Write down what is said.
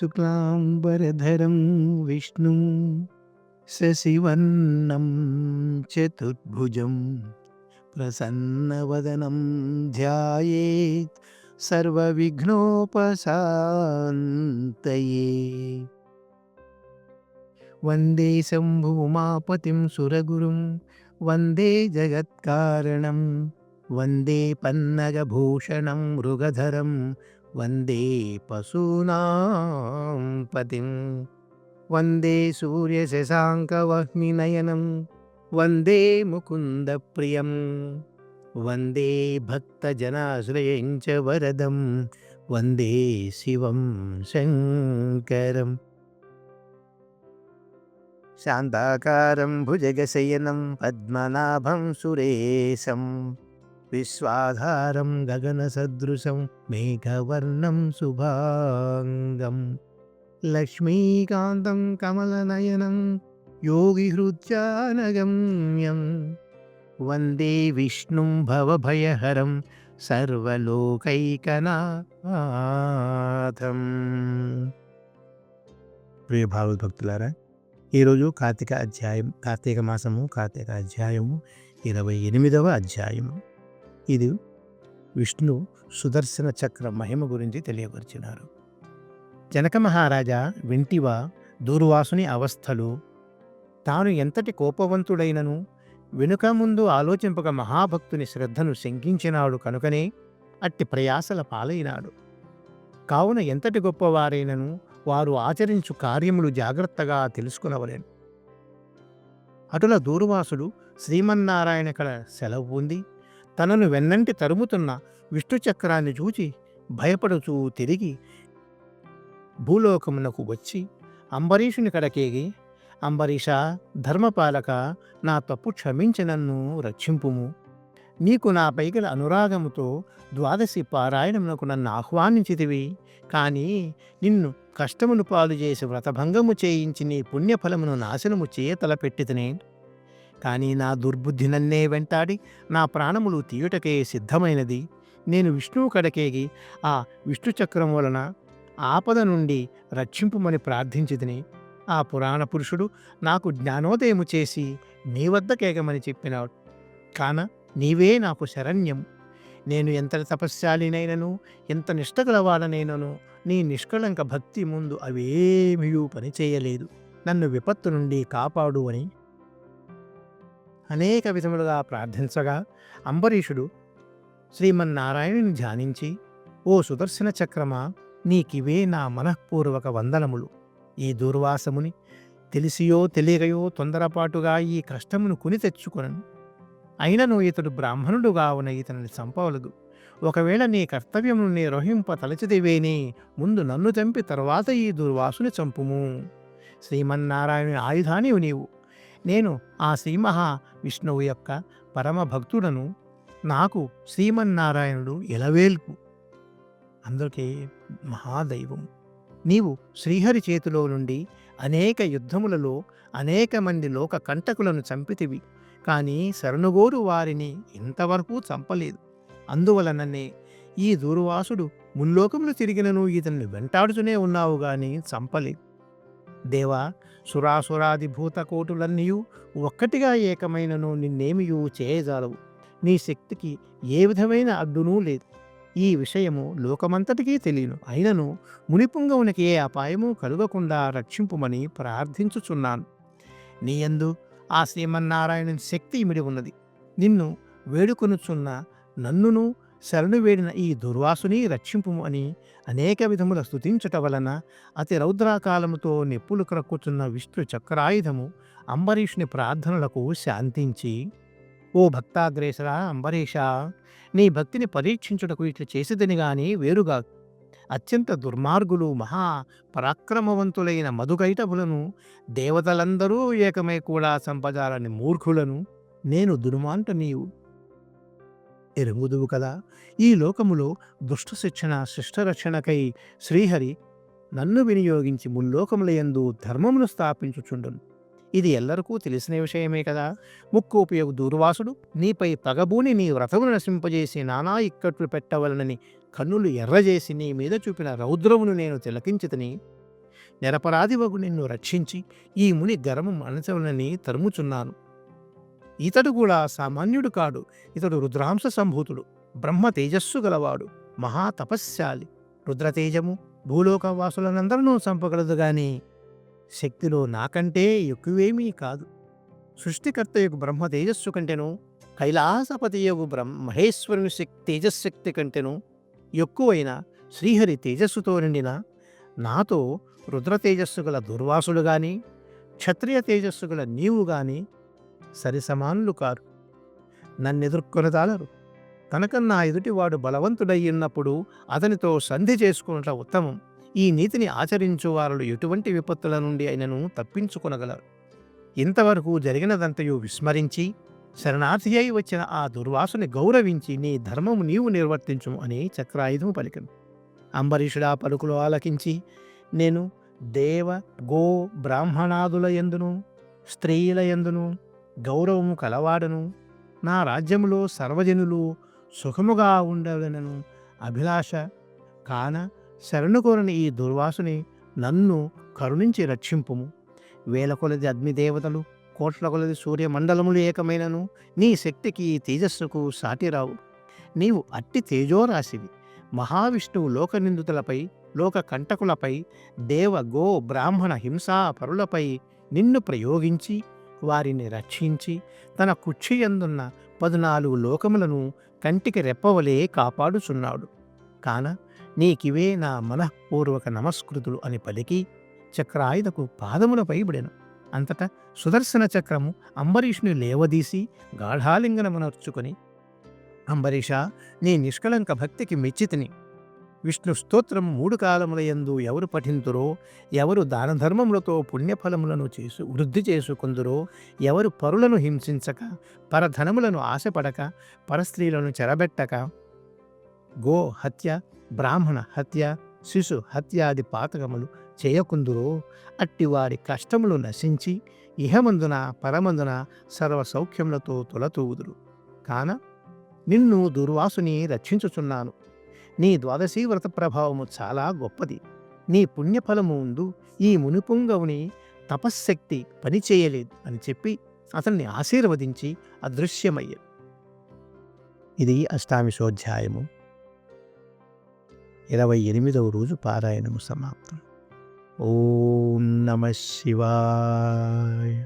శుక్లాంబరధరం విష్ణుం శశివర్ణం చతుర్భుజం ప్రసన్నవదనం ధ్యాయేత్ సర్వవిఘ్నోపశాంతయే. వందే శంభుమాపతిం సురగురుం వందే జగత్కారణం వందే పన్నగభూషణం మృగధరం वन्दे पशूनां पतिं। वन्दे सूर्यशशाङ्कवह्निनयनं। वन्दे मुकुन्दप्रियं। वन्दे भक्तजनाश्रयं च वरदं। वन्दे शिवं शङ्करम्। शान्ताकारं भुजगशयनं पद्मनाभं सुरेशम्। విశ్వాధారం గగనసదృశం మేఘవర్ణం శుభాంగం. లక్ష్మీకాంతం కమలనయనం యోగిహృత్యానగమ్యం వందే విష్ణుం భవభయహరం సర్వలోకైకనాథం. ప్రియ భావభక్తులారా ఈరోజు కార్తీక అధ్యాయం కార్తీక మాసము కార్తీక అధ్యాయము ఇరవై ఎనిమిదవ అధ్యాయము. ఇది విష్ణు సుదర్శన చక్ర మహిమ గురించి తెలియపరిచినారు. జనక మహారాజా వింటివా దూర్వాసుని అవస్థలు తాను ఎంతటి కోపవంతుడైనను వెనుక ముందు ఆలోచింపక మహాభక్తుని శ్రద్ధను శంకించినాడు కనుకనే అట్టి ప్రయాసల పాలైనాడు. కావున ఎంతటి గొప్పవారైనను వారు ఆచరించు కార్యములు జాగ్రత్తగా తెలుసుకునవలేను. అటుల దూర్వాసుడు శ్రీమన్నారాయణ కళ సెలవు పొంది తనను వెన్నంటి తరుముతున్న విష్ణుచక్రాన్ని చూచి భయపడుచూ తిరిగి భూలోకమునకు వచ్చి అంబరీషుని కడకేగి అంబరీష ధర్మపాలక నా తప్పు క్షమించి నన్ను రక్షింపుము. నీకు నా పైగల అనురాగముతో ద్వాదశి పారాయణమునకు నన్ను ఆహ్వానించితివి. కానీ నిన్ను కష్టమును పాలు చేసి వ్రతభంగము చేయించి నీ పుణ్యఫలమును నాశనము చేయ తలపెట్టితనే. కానీ నా దుర్బుద్ధి నన్నే వెంటాడి నా ప్రాణములు తీయుటకే సిద్ధమైనది. నేను విష్ణువు కడకేగి ఆ విష్ణు చక్రం వలన ఆపద నుండి రక్షింపుమని ప్రార్థించితిని. ఆ పురాణ పురుషుడు నాకు జ్ఞానోదయము చేసి నీ వద్ద కేగమని చెప్పినాడు. కాన నీవే నాకు శరణ్యం. నేను ఎంత తపశ్శాలినైనను ఎంత నిష్టగలవాడనైనను నీ నిష్కళంక భక్తి ముందు అవేమియూ పనిచేయలేదు. నన్ను విపత్తు నుండి కాపాడు అని అనేక విధములుగా ప్రార్థించగా అంబరీషుడు శ్రీమన్నారాయణుని ధ్యానించి ఓ సుదర్శన చక్రమా నీకివే నా మనఃపూర్వక వందనములు. ఈ దూర్వాసముని తెలిసియో తెలియకయో తొందరపాటుగా ఈ కష్టమును కొని తెచ్చుకొనను. అయినను ఇతడు బ్రాహ్మణుడుగా ఉన్న ఇతనిని చంపవలదు. ఒకవేళ నీ కర్తవ్యమును నీ రోహింప తలచిదివేని ముందు నన్ను చంపి తర్వాత ఈ దుర్వాసుని చంపుము. శ్రీమన్నారాయణ ఆయుధానివు నీవు. నేను ఆ శ్రీమహా విష్ణువు యొక్క పరమ భక్తుడను నాకు శ్రీమన్నారాయణుడు ఎలవేల్పు అందుకే మహాదైవం. నీవు శ్రీహరి చేతిలో నుండి అనేక యుద్ధములలో అనేక మంది లోక కంటకులను చంపితివి కానీ శరణుగోరు వారిని ఇంతవరకు చంపలేదు. అందువలననే ఈ దూర్వాసుడు ముల్లోకములు తిరిగినను ఇతన్ని వెంటాడుతూనే ఉన్నావు గాని చంపలేదు. దేవా సురాసురాది భూతకోటులన్నీయు ఒక్కటిగా ఏకమైనను నిన్నేమియూ చేయజాలవు. నీ శక్తికి ఏ విధమైన అడ్డునూ లేదు. ఈ విషయము లోకమంతటికీ తెలియను. అయినను మునిపుంగవునికి ఏ అపాయము కలుగకుండా రక్షింపుమని ప్రార్థించుచున్నాను. నీయందు ఆ శ్రీమన్నారాయణ శక్తి ఇమిడి ఉన్నది. నిన్ను వేడుకొనుచున్న నన్నును శరణు వేడిన ఈ దుర్వాసుని రక్షింపుము అని అనేక విధముల స్థుతించుట వలన అతి రౌద్రాకాలముతో నెప్పులు క్రక్కుచున్న విష్ణు చక్రాయుధము అంబరీషుని ప్రార్థనలకు శాంతించి ఓ భక్తాగ్రేసర అంబరీష నీ భక్తిని పరీక్షించుటకు ఇట్లు చేసేదని గాని వేరుగా. అత్యంత దుర్మార్గులు మహా పరాక్రమవంతులైన మధుకైటములను దేవతలందరూ ఏకమై కూడా సంపజాలని మూర్ఖులను నేను దుర్మాంట నీవు. ఎరుగుదువు కదా? ఈ లోకములో దుష్ట శిక్షణ శిష్టరక్షణకై శ్రీహరి నన్ను వినియోగించి ముల్లోకములయందు ధర్మమును స్థాపించుచుండును. ఇది ఎల్లరికూ తెలిసిన విషయమే కదా? ముక్కు ఉపయోగ దూర్వాసుడు నీపై పగబూని నీ వ్రతమును నశింపజేసి నానా ఇక్కట్లు పెట్టవలనని కన్నులు ఎర్రజేసి నీ మీద చూపిన రౌద్రమును నేను తిలకించితని నిరపరాధివగు నిన్ను రక్షించి ఈ ముని గర్వం అణచవలని తరుముచున్నాను. ఇతడు కూడా సామాన్యుడు కాడు. ఇతడు రుద్రాంశ సంభూతుడు. బ్రహ్మ తేజస్సు గలవాడు. మహా రుద్రతేజము రుద్రతేజము భూలోకవాసులనందరినూ చంపగలదు గాని శక్తిలో నాకంటే ఎక్కువేమీ కాదు. సృష్టికర్త యొక్క బ్రహ్మ తేజస్సు కంటేను కైలాసపతి యొక్క బ్రహ్మ మహేశ్వరుని శక్తి తేజశక్తి కంటేను ఎక్కువైన శ్రీహరి తేజస్సుతో నిండిన నాతో రుద్ర తేజస్సు గల దుర్వాసుడు కానీ క్షత్రియ తేజస్సు గల నీవు కానీ సరిసమానులు కారు. నన్నెదుర్కొనదాలరు కనుకన్నా ఎదుటివాడు బలవంతుడయ్యున్నప్పుడు అతనితో సంధి చేసుకున్నట ఉత్తమం. ఈ నీతిని ఆచరించు వారు ఎటువంటి విపత్తుల నుండి అయినను తప్పించుకొనగలరు. ఇంతవరకు జరిగినదంతయు విస్మరించి శరణార్థి అయి వచ్చిన ఆ దుర్వాసుని గౌరవించి నీ ధర్మము నీవు నిర్వర్తించు అని చక్రాయుధము పలికను. అంబరీషుడా పలుకులు ఆలకించి నేను దేవ గో బ్రాహ్మణాదుల ఎందును స్త్రీల ఎందును గౌరవము కలవాడను. నా రాజ్యములో సర్వజనులు సుఖముగా ఉండవలనను అభిలాష. కాన శరణు కోరని ఈ దుర్వాసుని నన్ను కరుణించి రక్షింపుము. వేల కొలది అగ్నిదేవతలు కోట్ల కొలది సూర్యమండలములు ఏకమైనను నీ శక్తికి తేజస్సుకు సాటిరావు. నీవు అట్టి తేజోరాశివి. మహావిష్ణువు లోకనిందితులపై లోక కంటకులపై దేవ గో బ్రాహ్మణ హింసా పరులపై నిన్ను ప్రయోగించి వారిని రక్షించి తన కుక్షియందున్న పదునాలుగు లోకములను కంటికి రెప్పవలే కాపాడుచున్నాడు. కాన నీకివే నా మనఃపూర్వక నమస్కృతులు అని పలికి చక్రాయుధకు పాదములపై పడెను అంతటా సుదర్శన చక్రము అంబరీషుని లేవదీసి గాఢాలింగనమునర్చుకొని అంబరీష నీ నిష్కళంక భక్తికి మెచ్చితిని. విష్ణు స్తోత్రం మూడు కాలములయందు ఎవరు పఠింతురో ఎవరు దానధర్మములతో పుణ్యఫలములను చేసు వృద్ధి చేసుకుందురో ఎవరు పరులను హింసించక పరధనములను ఆశపడక పరస్త్రీలను చెరబెట్టక. గో హత్య బ్రాహ్మణ హత్య శిశు హత్యాది పాతకములు చేయకుందురో అట్టి వారి కష్టములు నశించి ఇహమందున పరమందున సర్వ సౌఖ్యములతో తొలతూవుదురు. కాన నిన్ను దుర్వాసుని రక్షించుచున్నాను. నీ ద్వాదశీ వ్రత ప్రభావము చాలా గొప్పది. నీ పుణ్యఫలము ముందు ఈ మునిపుంగవుని తపశ్శక్తి పనిచేయలేదు అని చెప్పి అతన్ని ఆశీర్వదించి అదృశ్యమయ్యాడు ఇది అష్టామిషోధ్యాయము. ఇరవై ఎనిమిదవ రోజు పారాయణము సమాప్తం. ఓం నమ శివాయ.